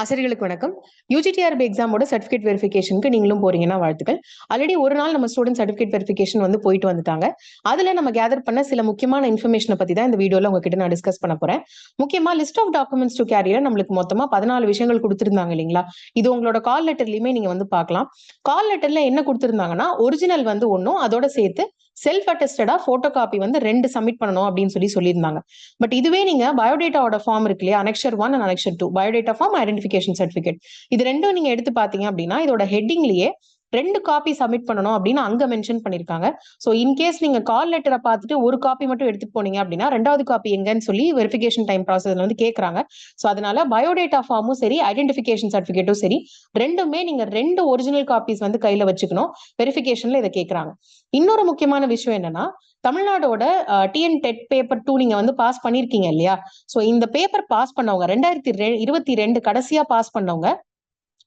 ஆசிரியர்களுக்கு வணக்கம். UGTRB எக்ஸாமோட certificate வெரிஃபிகேஷனுக்கு நீங்களும் போறீங்கன்னா வாழ்த்துக்கள். ஆல்ரெடி ஒரு நாள் நம்ம ஸ்டூடெண்ட் சர்டிஃபிகேட் வெரிஃபிகேஷன் வந்து போயிட்டு வந்துட்டாங்க. அதுல நம்ம கேதர் பண்ண சில முக்கியமான இன்ஃபர்மேஷனை பத்தி தான் இந்த வீடியோல உங்ககிட்ட நான் டிஸ்கஸ் பண்ண போறேன். முக்கியமா list of documents to carry நம்மளுக்கு மொத்தமா பதினாலு விஷயங்கள் கொடுத்துருந்தாங்க இல்லைங்களா? இது உங்களோட கால் லெட்டர்லயுமே நீங்க வந்து பார்க்கலாம். கால் லெட்டர்ல என்ன கொடுத்துருந்தாங்கன்னா ஒரிஜினல் வந்து ஒன்னும் அதோட சேர்த்து செல்ஃப் அட்டஸ்டடா போட்டோ காப்பி வந்து ரெண்டு சப்மிட் பண்ணணும் அப்படின்னு சொல்லி சொல்லியிருந்தாங்க. பட் இதுவே நீங்க பயோடேட்டாவோட ஃபார்ம் இருக்கு இல்லையா? Annexure one and annexure two biodata form identification certificate இது ரெண்டும் நீங்க எடுத்து பாத்தீங்க அப்படின்னா இதோட ஹெட்டிங்லயே ரெண்டு காப்பி சப்மிட் பண்ணணும் அப்படின்னு அங்க மென்ஷன் பண்ணிருக்காங்க. ஸோ இன்கேஸ் நீங்க கால் லெட்டரை பார்த்துட்டு ஒரு காப்பி மட்டும் எடுத்துட்டு போனீங்க அப்படின்னா ரெண்டாவது காப்பி எங்கன்னு சொல்லி வெரிஃபிகேஷன் டைம் ப்ராசஸ்ல வந்து கேட்கறாங்க ஸோ அதனால பயோடேட்டா ஃபார்மும் சரி ஐடென்டிஃபிகேஷன் சர்டிஃபிகேட்டும் சரி ரெண்டுமே நீங்க ரெண்டு ஒரிஜினல் காப்பீஸ் வந்து கையில வச்சுக்கணும். வெரிஃபிகேஷன்ல இதை கேட்கறாங்க இன்னொரு முக்கியமான விஷயம் என்னன்னா தமிழ்நாடோட டிஎன் டெட் பேப்பர் டூ நீங்க வந்து பாஸ் பண்ணிருக்கீங்க இல்லையா? சோ இந்த பேப்பர் பாஸ் பண்ணவங்க ரெண்டாயிரத்தி இருபத்தி ரெண்டு கடைசியா பாஸ் பண்ணவங்க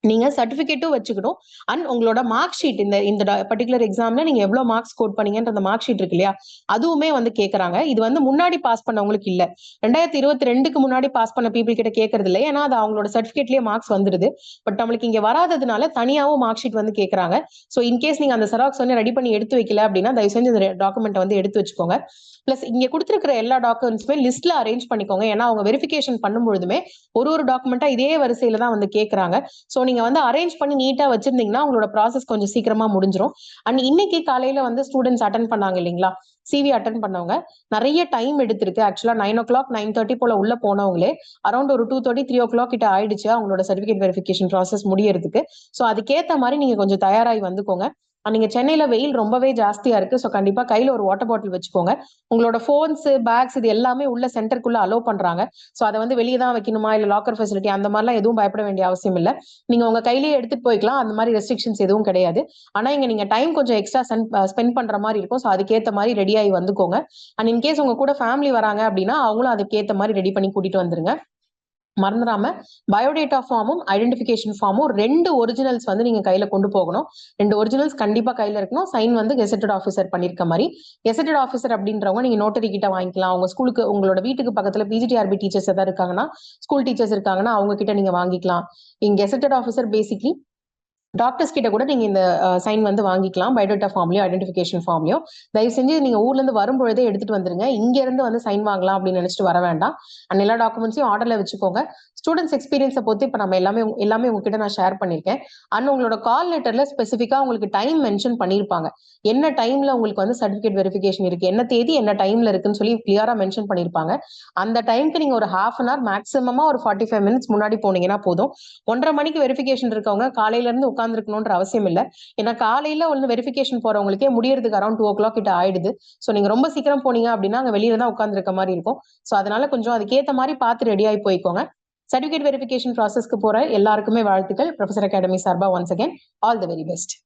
நீங்க சர்டிபிகேட்டும் வச்சுக்கணும். அண்ட் உங்களோட மார்க் ஷீட் இந்த இந்த பர்டிகுலர் எக்ஸாம்ல நீங்க எவ்வளவு மார்க்ஸ் ஸ்கோர் பண்ணீங்கன்ற அந்த மார்க் ஷீட் இருக்கு இல்லையா? அதுவுமே வந்து கேக்குறாங்க. இது வந்து முன்னாடி பாஸ் பண்ணவங்களுக்கு இல்ல. ரெண்டாயிரத்தி இருபத்தி ரெண்டுக்கு முன்னாடி பாஸ் பண்ண பீப்புள் கிட்ட கேட்கறது இல்லை. ஏன்னா அது அவங்களோட சர்டிபிகேட்லயே மார்க்ஸ் வந்துருது. பட் நம்மளுக்கு இங்க வராததுனால தனியாவும் மார்க் ஷீட் வந்து கேக்குறாங்க. ஸோ இன்கேஸ் நீங்க அந்த செராக்ஸ் வந்து ரெடி பண்ணி எடுத்து வைக்கல அப்படின்னா தயவு செஞ்சு இந்த டாக்குமெண்ட் வந்து எடுத்து வச்சுக்கோங்க. பிளஸ் இங்க கொடுத்துருக்கிற எல்லா டாக்குமெண்ட்ஸுமே லிஸ்ட்ல அரேஞ்ச் பண்ணிக்கோங்க. ஏன்னா அவங்க வெரிஃபிகேஷன் பண்ணும்பொழுதுமே ஒரு ஒரு டாக்குமெண்டா இதே வரிசையில தான் வந்து கேட்கறாங்க ஸோ நீங்க வந்து அரேஞ்ச் பண்ணி நீட்டா வச்சிருந்தீங்கன்னா உங்களோட ப்ராசஸ் கொஞ்சம் சீக்கிரமா முடிஞ்சிடும் அண்ட் இன்னைக்கு காலையில வந்து ஸ்டூடெண்ட்ஸ் அட்டன் பண்ணாங்க இல்லைங்களா? சிவி அட்டன் பண்ணவங்க. நிறைய டைம் எடுத்திருக்கு. Actually nine o'clock nine thirty போல உள்ள போனவங்களே அரௌண்ட் ஒரு two thirty three o'clock கிட்ட ஆயிடுச்சு. அவங்களோட சர்டிஃபிகேட் வெரிஃபிகேஷன் ப்ராசஸ் முடியறதுக்கு. ஸோ அதுக்கேற்ற மாதிரி நீங்க கொஞ்சம் தயாராகி வந்துக்கோங்க. நீங்க சென்னையில வெயில் ரொம்பவே ஜாஸ்தியா இருக்கு. ஸோ கண்டிப்பா கையில ஒரு வாட்டர் பாட்டில் வச்சுக்கோங்க. உங்களோட ஃபோன்ஸ் பேக்ஸ் இது எல்லாமே உள்ள சென்டருக்குள்ள அலோவ் பண்றாங்க. ஸோ அதை வந்து வெளியே தான் வைக்கணுமா? இல்ல லாக்கர் ஃபெசிலிட்டி அந்த மாதிரிலாம் எதுவும் பயப்பட வேண்டிய அவசியம் இல்லை. நீங்க உங்க கையிலேயே எடுத்துட்டு போய்க்கலாம். அந்த மாதிரி ரெஸ்ட்ரிக்ஷன்ஸ் எதுவும் கிடையாது. ஆனா இங்க நீங்க டைம் கொஞ்சம் எக்ஸ்ட்ரா ஸ்பெண்ட் பண்ற மாதிரி இருக்கும். ஸோ அதுக்கேற்ற மாதிரி ரெடி ஆகி வந்துக்கோங்க. அண்ட் இன்கேஸ் உங்க கூட ஃபேமிலி வராங்க அப்படின்னா அவங்களும் அதுக்கேற்ற மாதிரி ரெடி பண்ணி கூட்டிட்டு வந்துருங்க. மறந்துடாம பயோடேட்டா ஃபார்மும் ஐடென்டிபிகேஷன் ஃபார்மும் ரெண்டு ஒரிஜினல்ஸ் வந்து நீங்க கையில கொண்டு போகணும். ரெண்டு ஒரிஜினல்ஸ் கண்டிப்பா கையில இருக்கணும். சைன் வந்து கெசட்டட் ஆஃபீஸர் பண்ணிருக்க மாதிரி. கெசட்டட் ஆஃபீஸர் அப்படின்றவங்க நீங்க நோட்டரி கிட்ட வாங்கிக்கலாம். அவங்க ஸ்கூலுக்கு உங்களோட வீட்டுக்கு பக்கத்துல பிஜிடிஆர்பி டீச்சர்ஸ் ஏதாவது இருக்காங்கன்னா ஸ்கூல் டீச்சர்ஸ் இருக்காங்கன்னா அவங்க கிட்ட நீங்க வாங்கிக்கலாம். இங்க கெசட்டட் ஆஃபீஸர் பேசிக்லி டாக்டர்ஸ் கிட்ட கூட நீங்க இந்த சைன் வந்து வாங்கிக்கலாம். பயோடேட்டா ஃபார்ம்லயோ ஐடென்டிஃபிகேஷன் ஃபார்ம்லயோ தயவு செஞ்சு நீங்க ஊர்ல இருந்து வரும்பொழுதே எடுத்துட்டு வந்துருங்க. இங்க இருந்து வந்து சைன் வாங்கலாம் அப்படின்னு நினைச்சிட்டு வர வேண்டாம். அண்ட் எல்லா டாக்குமெண்ட்ஸையும் ஆர்டர்ல வச்சுக்கோங்க. ஸ்டூடெண்ட்ஸ் எக்ஸ்பீரியன்ஸை பொறுத்து இப்போ நம்ம எல்லாமே எல்லாமே உங்ககிட்ட நான் ஷேர் பண்ணியிருக்கேன் அண்ட் உங்களோட கால் லெட்டர்ல ஸ்பெசிஃபிக்கா உங்களுக்கு டைம் மென்ஷன் பண்ணியிருப்பாங்க என்ன டைம்ல உங்களுக்கு வந்து சர்டிஃபிகேட் வெரிஃபிகேஷன் இருக்கு? என்ன தேதி என்ன டைம்ல இருக்குன்னு சொல்லி கிளியரா மென்ஷன் பண்ணியிருப்பாங்க அந்த டைம்க்கு நீங்க ஒரு ஹாஃப் அன் ஹவர் மேக்ஸிமமா ஒரு ஃபார்ட்டி ஃபைவ் மினிட்ஸ் முன்னாடி போனீங்கன்னா போதும். ஒன்றரை மணிக்கு வெரிஃபிகேஷன் இருக்கவங்க காலையில இருந்து உட்காந்துருக்கணுன்ற அவசியம் இல்லை. ஏன்னா காலையில ஒன்று வெரிஃபிகேஷன் போறவங்களுக்கே முடியறதுக்கு அரௌண்ட் டூ ஓ கிளாக் கிட்ட ஆயிடுது. ஸோ நீங்க ரொம்ப சீக்கிரம் போனீங்க அப்படின்னா அங்கே வெளியில தான் உட்காந்துருக்க மாதிரி இருக்கும். ஸோ அதனால கொஞ்சம் அதுக்கேற்ற மாதிரி பார்த்து ரெடி ஆகி போய்க்கோங்க. சர்டிஃபிகேட் வெரிஃபிகேஷன் ப்ராசஸ்க்கு போற எல்லாருக்குமே வாழ்த்துக்கள். ப்ரொஃபசர் அகாடமி சார்பா once again all the very best